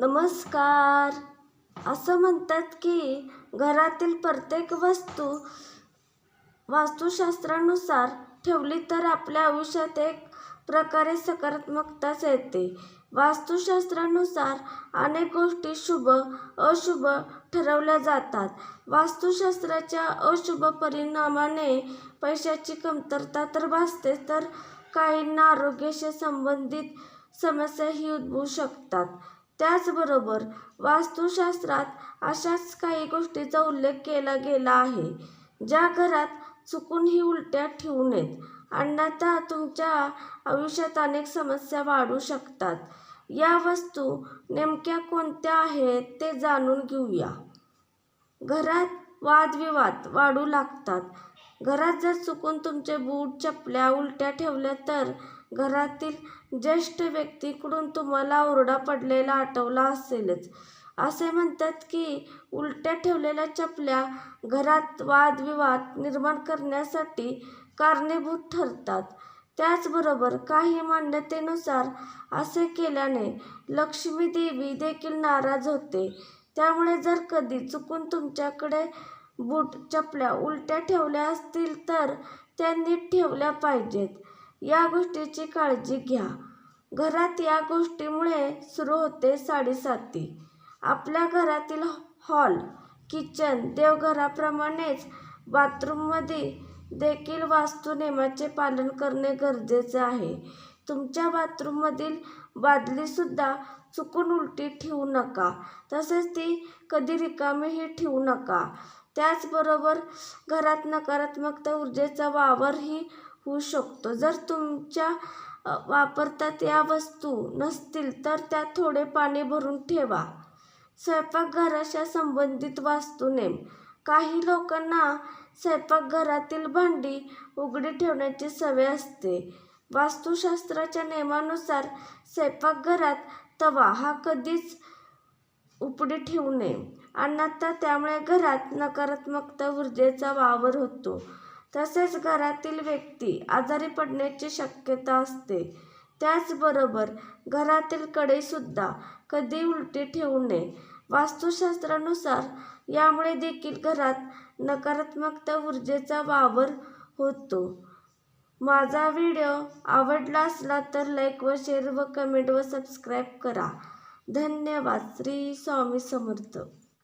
नमस्कार. असं म्हणतात की घरातील प्रत्येक वस्तू वास्तुशास्त्रानुसार ठेवली तर आपल्या आयुष्यात एक प्रकारे सकारात्मकताच येते. वास्तुशास्त्रानुसार अनेक गोष्टी शुभ अशुभ ठरवल्या जातात. वास्तुशास्त्राच्या अशुभ परिणामाने पैशाची कमतरता तर भासते तर काहींना आरोग्याशी संबंधित समस्याही उद्भवू शकतात. त्याचबरोबर वास्तुशास्त्रात अशाच काही गोष्टीचा उल्लेख केला गेला आहे ज्या घरात चुकूनही उलट्या ठेवू नयेत. अन्यथा तुमच्या आयुष्यात अनेक समस्या वाढू शकतात. या वस्तू नेमक्या कोणत्या आहेत ते जाणून घेऊया. घरात वादविवाद वाढू लागतात. घरात जर चुकून तुमचे बूट चपल्या उलट्या ठेवल्या तर घरातील ज्येष्ठ व्यक्तीकडून तुम्हाला ओरडा पडलेला आठवला असेलच. असे म्हणतात की उलट्या ठेवलेल्या चपल्या घरात वादविवाद निर्माण करण्यासाठी कारणीभूत ठरतात. त्याचबरोबर काही मान्यतेनुसार असे केल्याने लक्ष्मी देवी देखील नाराज होते. त्यामुळे जर कधी चुकून तुमच्याकडे बूट चपल्या उलट्या ठेवल्या असतील तर त्या नीट ठेवल्या पाहिजेत. या गोष्टीची काळजी घ्या. घरात या गोष्टीमुळे सुरू होते साडेसाती. आपल्या घरातील हॉल किचन देवघराप्रमाणेच बाथरूममध्ये देखील वास्तू नियमाचे पालन करणे गरजेचे आहे. तुमच्या बाथरूममधील बादलीसुद्धा चुकून उलटी ठेवू नका. तसेच ती कधी रिकामीही ठेवू नका. त्याचबरोबर घरात नकारात्मकता ऊर्जेचा वावरही होऊ शकतो. जर तुमच्या वापरतात या वस्तू नसतील तर त्यात थोडे पाणी भरून ठेवा. स्वयंपाकघराच्या संबंधित वास्तुनेम काही लोकांना स्वयंपाकघरातील भांडी उघडी ठेवण्याची सवय असते. वास्तुशास्त्राच्या नियमानुसार स्वयंपाकघरात तवा हा कधीच उपडी ठेवू नये. अन्यथा त्यामुळे घरात नकारात्मकता ऊर्जेचा वावर होतो. तसेच घरातील व्यक्ती आजारी पडण्याची शक्यता असते. त्याचबरोबर घरातील कडेसुद्धा कधी उलटी ठेवू नये. वास्तुशास्त्रानुसार यामुळे देखील घरात नकारात्मकता ऊर्जेचा वावर होतो. माझा व्हिडिओ आवडला असला तर लाईक व शेअर व कमेंट व सबस्क्राईब करा. धन्यवाद. श्री स्वामी समर्थ.